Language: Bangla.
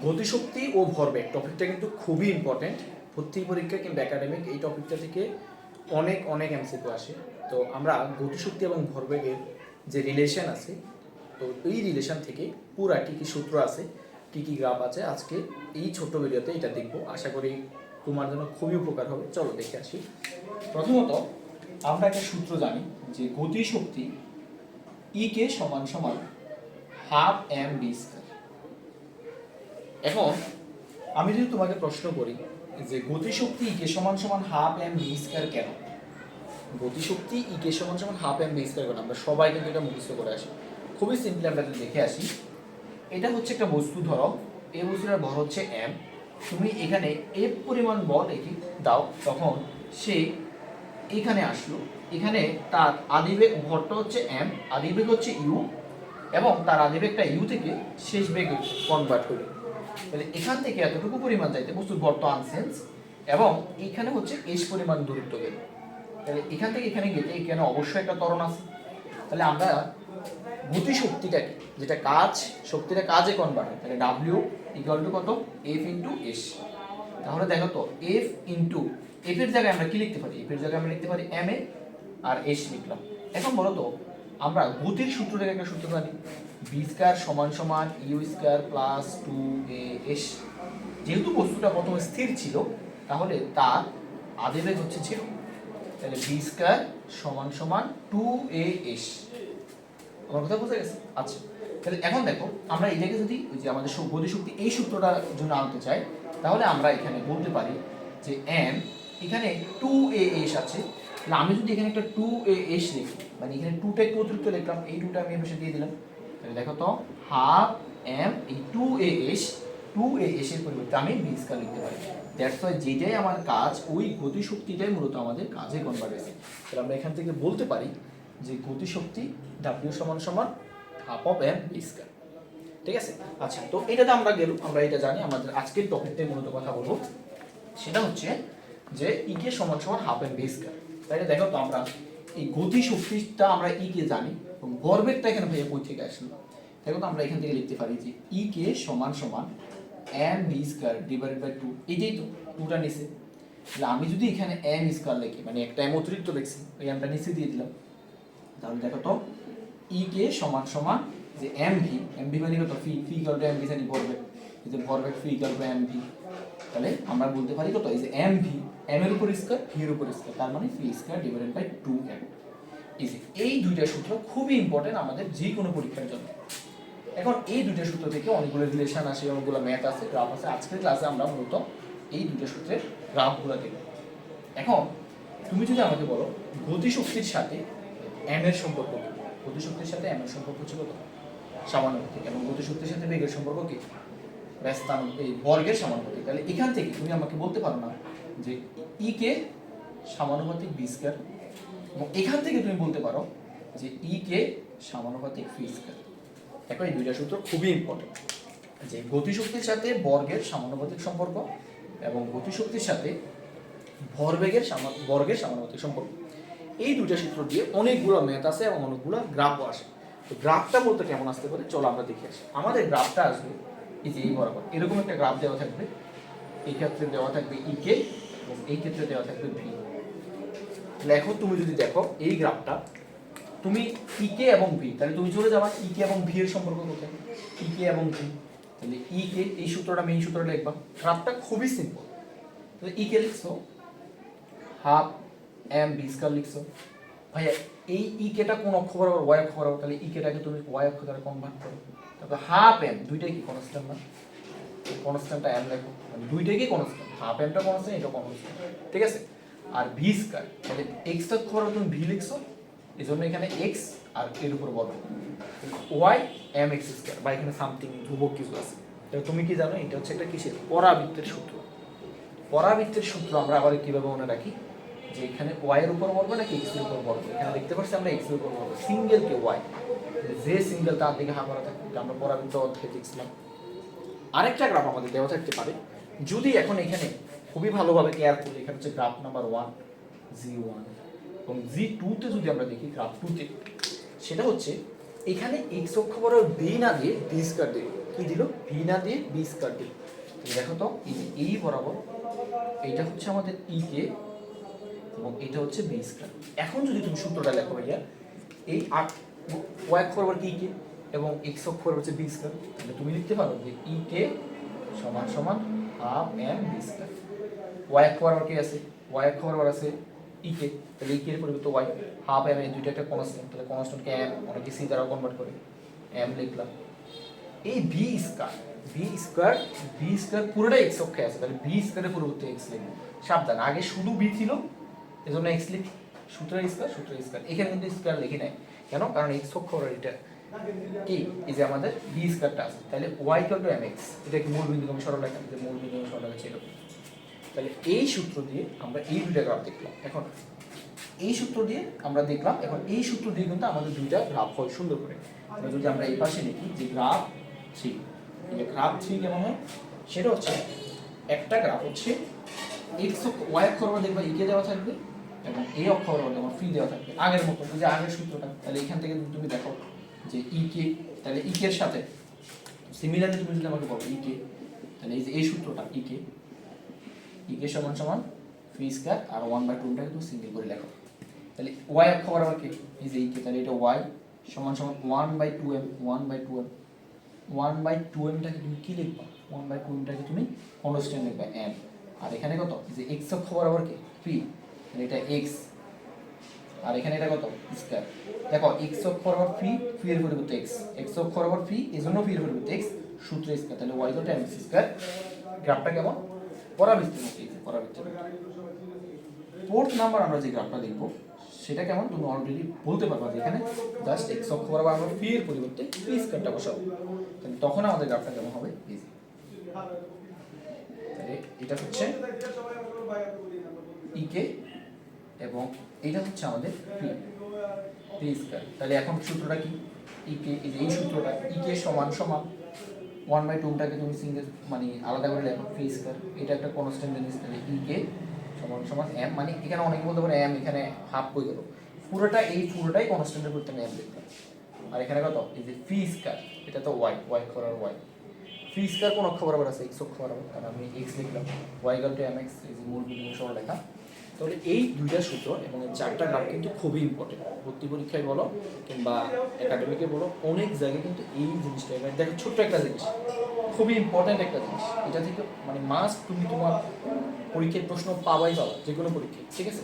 গতিশক্তি ও ভরবেগ টপিকটা কিন্তু খুবই ইম্পর্টেন্ট ভর্তি পরীক্ষা কিংবা একাডেমিক এই টপিকটা থেকে অনেক অনেক এমসিকিউ আসে। তো আমরা গতিশক্তি এবং ভরবেগের যে রিলেশন আছে, তো এই রিলেশন থেকে পুরা কী কী সূত্র আছে, কী কী গ্রাফ আছে, আজকে এই ছোট্ট ভিডিওতে এটা দেখব। আশা করি তোমার জন্য খুবই উপকার হবে। চলো দেখে আসি। প্রথমত, আমরা একটা সূত্র জানি যে গতিশক্তি ই কে সমান সমান হাফ এম ডি স্কয়ার এখন আমি যদি তোমাকে প্রশ্ন করি যে গতিশক্তি ই কে সমান সমান হাফ এম বি স্কয়ার কেন? গতিশক্তি ই কে সমান সমান হাফ এম বি স্কয়ার কেন? আমরা সবাই কিন্তু এটা মুখস্থ করে আসি। খুবই সিম্পল আমরা দেখে আসি। এটা হচ্ছে একটা বস্তু, ধরো। এই বস্তুটার ভর হচ্ছে এম তুমি এখানে এফ পরিমাণ বল রেখে দাও। তখন সে এখানে আসলো। এখানে তার আদিবেগ ভরটা হচ্ছে এম আদিবেগ হচ্ছে ইউ এবং তার আদিবেগটা ইউ থেকে শেষ বেগে কনভার্ট করে তাহলে এখান থেকে এতটুকু পরিমাণ যাইতে বস্তুর তো আনসেন্স এবং এখানে হচ্ছে এস পরিমাণ দূরত্ব গেল তাহলে এখান থেকে এখানে গেলে এখানে অবশ্যই একটা ত্বরণ আছে। তাহলে আমরা গতি শক্তিটাকে যেটা কাজ, শক্তিটা কাজে কনভার্ট তাহলে ডাব্লিউ ইকুয়াল টু কত? এফ ইন্টু এস তাহলে দেখো তো এফ ইন্টু এফ এর জায়গায় আমরা কি লিখতে পারি? এফ এর জায়গায় আমরা লিখতে পারি এম এ, আর এস লিখলাম। এখন বলো তো আমরা গতির সূত্রটাকে একটা সূত্র পারি বি স্কয়ার সমান সমান U square plus two A S যেহেতু বস্তুটা প্রথমে স্থির ছিল, তাহলে তার আদিবেগ হচ্ছে জিরো তাহলে বি স্কয়ার সমান সমান টু এ এস আমার কথা বুঝে গেছে? আচ্ছা তাহলে এখন দেখো, আমরা এটাকে যদি ওই যে আমাদের গতি শক্তি এই সূত্রটার জন্য আনতে চাই, তাহলে আমরা এখানে বলতে পারি যে এম এখানে টু এ এস আছে তাহলে আমি যদি এখানে একটা টু এস লিখি মানে এখানে টুটা একটু অতিরিক্ত লিখলাম, এই টুটা আমি এর দিয়ে দিলাম। তাহলে দেখো তো হাফ এম এই two A S two A এর পরিবর্তে আমি বি স্কয়ার লিখতে পারি। দ্যাটস ওয়াই যেটাই আমার কাজ, ওই গতিশক্তিটাই মূলত আমাদের কাজে কনভার্ট হয়েছে। তাহলে আমরা এখান থেকে বলতে পারি যে গতিশক্তি ডাব্লিউ সমান সমান half of M B square ঠিক আছে? আচ্ছা তো এটাতে আমরা গেল আমরা এটা জানি, আমাদের আজকের টপিকটাই মূলত কথা বলব। সেটা হচ্ছে যে ই কে সমান সমান হাফ এম বি স্কয়ার তাইলে দেখো তো আমরা এই গতি শক্তিটা আমরা ই কে জানি এবং গর্বেরটা এখানে ভাইয়া কই থেকে আসলো? দেখো তো আমরা এখান থেকে লিখতে পারি যে ই কে সমান সমান M B square divided by two এটাই তো টুটা নিচে। তাহলে আমি যদি এখানে এম স্কয়ার লিখি মানে একটা এম অতিরিক্ত লিখছি, ওই এমটা নিচে দিয়ে দিলাম। তাহলে দেখো তো ই কে সমান সমান যে এম ভি এম ভি মানে কত P P two M V জানি ভরবেগ এই যে ভরবেগ P equal to M V তাহলে আমরা বলতে পারি কত? যে এম ভি এম এর উপর স্কয়ার ভি এর উপর স্কয়ার তার মানে P square divided by two M এই দুইটা সূত্র খুবই ইম্পর্টেন্ট আমাদের যে কোনো পরীক্ষার জন্য। এখন এই দুইটা সূত্র থেকে অনেকগুলো রিলেশন আসে, অনেকগুলো ম্যাথ আছে গ্রাফ আছে আজকের ক্লাসে আমরা মূলত এই দুটো সূত্রের গ্রাফগুলো দেখব। এখন তুমি যদি আমাকে বলো, গতিশক্তির সাথে এম এর সম্পর্ক কি? গতিশক্তির সাথে এম এর সম্পর্ক হচ্ছে কত? সমানুপাতিক এবং গতিশক্তির সাথে বেগের সম্পর্ক কি? ব্যস্তান এই বর্গের সমানুপাতিক। তাহলে এখান থেকে তুমি আমাকে বলতে পারো না যে ই কে সমানুপাতিক বি স্কয়ার এবং এখান থেকে তুমি বলতে পারো যে ই কে সমানুপাতিক ফি স্কয়ার দেখো, এই দুইটা সূত্র খুবই ইম্পর্টেন্ট যে গতিশক্তির সাথে বর্গের সমানুপাতিক সম্পর্ক এবং গতিশক্তির সাথে ভরবেগের বর্গের সমানুপাতিক সম্পর্ক। এই দুইটা সূত্র দিয়ে অনেকগুলো ম্যাথ আছে এবং অনেকগুলো গ্রাফও আসে তো গ্রাফটা বলতে কেমন আসতে পারে? চলো আমরা দেখে আসি। আমাদের গ্রাফটা আসবে এই যে এই বরাবর, এরকম একটা গ্রাফ দেওয়া থাকবে। এই ক্ষেত্রে দেওয়া থাকবে ই কে এবং এই ক্ষেত্রে দেওয়া থাকবে ভি লেখো তুমি যদি দেখো এই গ্রাফটা তুমি ই কে এবং ভি তাহলে তুমি চলে যাবা ই কে এবং ভি এর সম্পর্ক কোথায়? ই কে এবং ভি তাহলে ই কে এই সূত্রটা এই সূত্রটা লিখবা। গ্রাফটা খুবই সিম্পল তাহলে ই কে লিখছো হাফ এম বি স্কয়ার লিখছো। ভাইয়া, এই ই কেটা কোন অক্ষ বরাবর ওয়াই অক্ষ বরাবর তাহলে ই কেটাকে তুমি ওয়াই অক্ষ দ্বারা কনভার্ট করো। তারপর হাফ এম দুইটাই কি কনস্ট্যান্ট না? কনস্ট্যান্টটা এম লেখো। মানে দুইটাই কি কনস্ট্যান্ট হাফ এমটা কনস্ট্যান্ট এটা কনস্ট্যান্ট ঠিক আছে? আর ভি স্কয়ার তাহলে এক্সটা বরাবর তুমি ভি লিখছো? এই জন্য এখানে এক্স আর এর উপর বলো ওয়াই এম এক্স স্কয়ার বা এখানে সামথিং ধ্রুবক কিছু আছে। তাহলে তুমি কি জানো, এটা হচ্ছে একটা কিসের? পরাবৃত্তের সূত্র। পরাবৃত্তের সূত্র আমরা আবার কীভাবে মনে রাখি? যে এখানে ওয়াই এর উপর বর্গ নাকি এক্সের উপর বর্গ এখানে দেখতে পাচ্ছি আমরা এক্সের উপর বর্গ সিঙ্গেল কে ওয়াই যে সিঙ্গেল তার দিকে হা করা থাকে আমরা পরাবৃত্ত অধ্যায়ে দেখছিলাম আরেকটা গ্রাফ আমাদের দেওয়া থাকতে পারে। যদি এখন এখানে খুবই ভালোভাবে কেয়ার করি, এখানে হচ্ছে graph number one G one এবং জি টুতে যদি আমরা দেখি গ্রাফ টুতে সেটা হচ্ছে এখানে এক্স অক্ষ বরাবর বি না দিয়ে বি স্কয়ার দিয়ে। কি দিল? ভি না দিয়ে বি স্কোয়ার দিল। দেখো তো, এই এই বরাবর, এইটা হচ্ছে আমাদের ই কে এবং এটা হচ্ছে বি স্কোয়ার এখন যদি তুমি সূত্রটা লেখো ভাইয়া, এই আট ওয়াই অক্ষ বরাবর কি কে? এবং এক্স অক্ষ বরাবর হচ্ছে বি স্কোয়ার তাহলে তুমি লিখতে পারো যে ই কে সমান সমান half M B square Y অক্ষ বরাবর কি আছে? ওয়াই অক্ষ বরাবর আছে ই কে। তাহলে ই কে এর পরিবর্তে ওয়াই হাফ এম এই দুইটা একটা কনস্ট্যান্ট তাহলে কনস্ট্যান্টকে এম অনেকে সি দ্বারা কনভার্ট করে। এম লিখলাম। এই V square V square V square পুরোটা এক্স অক্ষে আছে। তাহলে ভি স্কয়ারের পরিবর্তে এক্স লিখব সাবধান, আগে শুধু বি ছিল এজন্য এক্স লিখ। সূত্র স্কয়ার সূত্র স্কয়ার এখানে কিন্তু স্কয়ার লিখি নাই। কেন? কারণ এক্স অক্ষ এটা কি? এই যে আমাদের ভি স্কয়ারটা আছে। তাহলে Y equal to M X এটা কি মূল বিন্দু আমি সরল রেখা যে মূল বিন্দু আমি সরল রেখা ছিল। তাহলে এই সূত্র দিয়ে আমরা এই দুইটা গ্রাফ দেখলাম। এখন এই সূত্র দিয়ে আমরা দেখলাম, এখন এই সূত্র দিয়ে কিন্তু আমাদের দুইটা গ্রাফ হয় সুন্দর করে। যদি আমরা এই পাশে লিখি যে গ্রাফ থ্রি যে গ্রাফ থ্রি কেমন হয়? সেটা হচ্ছে একটা গ্রাফ হচ্ছে এক্স ওয়াই বরাবর দেখবা ইকে দেওয়া থাকবে? এবং এই অক্ষ বরাবর দেখবা ফ্রি দেওয়া থাকবে আগের মতো যে আগের সূত্রটা, তাহলে এখান থেকে তুমি দেখো যে ইকে তাহলে ইকের সাথে সিমিলারলি তুমি যদি আমাকে বলো ইকে তাহলে এই যে, এই সূত্রটা ইকে ইকে সমান সমান ফি স্কয়ার আর ওয়ান বাই টুটাকে তুমি সিঙ্গেল করে লেখো। তাহলে ওয়াই অক্ষ বরাবর কি? এই যে ইকে তাহলে এটা ওয়াই সমান সমান one by two M one by two M one by two এমটাকে তুমি কি লিখবা? ওয়ান বাই টু এমটাকে তুমি কনস্ট্যান্ট লিখবা এম আর এখানে কত? যে এক্স অক্ষ বরাবর কি? তাহলে এটা এক্স আর এখানে এটা কত? স্কয়ার দেখো এক্স অক্ষ বরাবর ফি ফি এর পরিবর্তে এক্স এক্স অক্ষ বরাবর ফি এজন্য ফি এর পরিবর্তে এক্স সূত্র স্কয়ার তাহলে Y equal to M square গ্রাফটা কেমন? পরাবৃত্তি এই যে পরাবৃত্তি ফোর্থ নাম্বার আমরা যে গ্রাফটা দেখব, সেটা কেমন? তুমি অলরেডি বলতে পারবা এখানে জাস্ট এক্স অক্ষ বরাবর আমরা ফি এর পরিবর্তে ফি স্কয়ারটা বসাবো তাহলে তখন আমাদের গ্রাফটা কেমন হবে? এই যে। তাহলে এটা হচ্ছে ইকে এবং এটা হচ্ছে আমাদের পি পি স্কয়ার তাহলে এখন সূত্রটা কি? ইকে এই যে এই সূত্রটা ইকে সমান সমান ওয়ান বাই টুটাকে তুমি সিঙ্গেল মানে আলাদা করে লেখো পি স্কয়ার এটা একটা কনস্ট্যান্ট জিনিস, তাহলে ইকে সমান সমান এম মানে এখানে অনেকে বলতে পারে এম এখানে হাফ হয়ে গেল। পুরোটা, এই পুরোটাই কনস্ট্যান্টের করতে আমি এম আর এখানে কত? এই যে ফি স্কয়ার এটা তো ওয়াই ওয়াই করার ওয়াই ফি স্কয়ার কোন অক্ষ বরাবর আছে এক্স অক্ষ বরাবর কারণ আমি এক্স লিখলাম। Y equal to M X এই যে মূল সহ লেখা তাহলে এই দুইটা সূত্র এবং এই চারটা গ্রাফ কিন্তু খুবই ইম্পর্টেন্ট ভর্তি পরীক্ষায় বলো কিংবা একাডেমিকে বলো, অনেক জায়গায় কিন্তু এই জিনিসটা এবার দেখো ছোট্ট একটা জিনিস, খুবই ইম্পর্টেন্ট একটা জিনিস। এটা থেকে মানে মাস্ট তুমি তোমার পরীক্ষায় প্রশ্ন পাবাই পাবা যে কোনো পরীক্ষায়, ঠিক আছে?